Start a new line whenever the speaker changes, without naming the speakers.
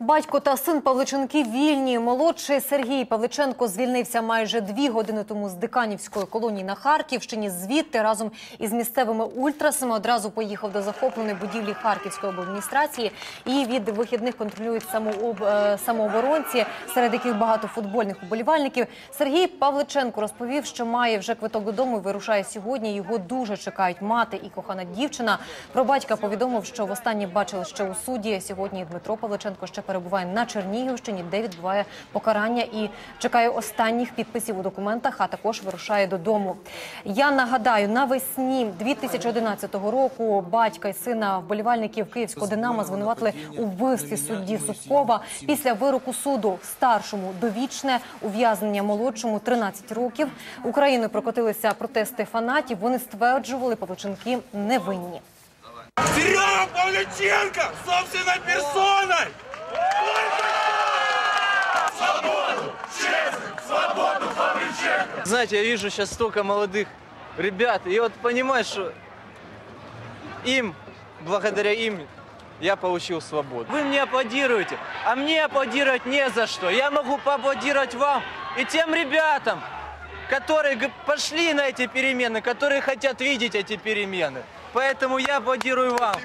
Батько та син Павличенки вільні. Молодший Сергій Павличенко звільнився майже дві години тому з диканівської колонії на Харківщині. Звідти разом із місцевими ультрасами одразу поїхав до захопленої будівлі Харківської обладміністрації. Її від вихідних контролюють самооб... е, самооборонці, серед яких багато футбольних уболівальників. Сергій Павличенко розповів, що має вже квиток додому і вирушає сьогодні. Його дуже чекають мати і кохана дівчина. Про батька повідомив, що востаннє бачили ще у суді. Сьогодні Дмитро Павличенко ще перебуває на Чернігівщині, де відбуває покарання і чекає останніх підписів у документах, а також вирушає додому. Я нагадаю, навесні 2011 року батька і сина вболівальників Київського Динамо звинуватили у вбивстві судді Судкова. Після вироку суду старшому довічне ув'язнення молодшому 13 років. Україною прокотилися протести фанатів. Вони стверджували, Павличенки невинні.
Серега Павлюченко собственной персоной!
Знаете, я вижу сейчас столько молодых ребят, и вот понимаешь, что им, благодаря им, я получил свободу. Вы мне аплодируете, а мне аплодировать не за что. Я могу поаплодировать вам и тем ребятам, которые пошли на эти перемены, которые хотят видеть эти перемены. Поэтому я аплодирую вам.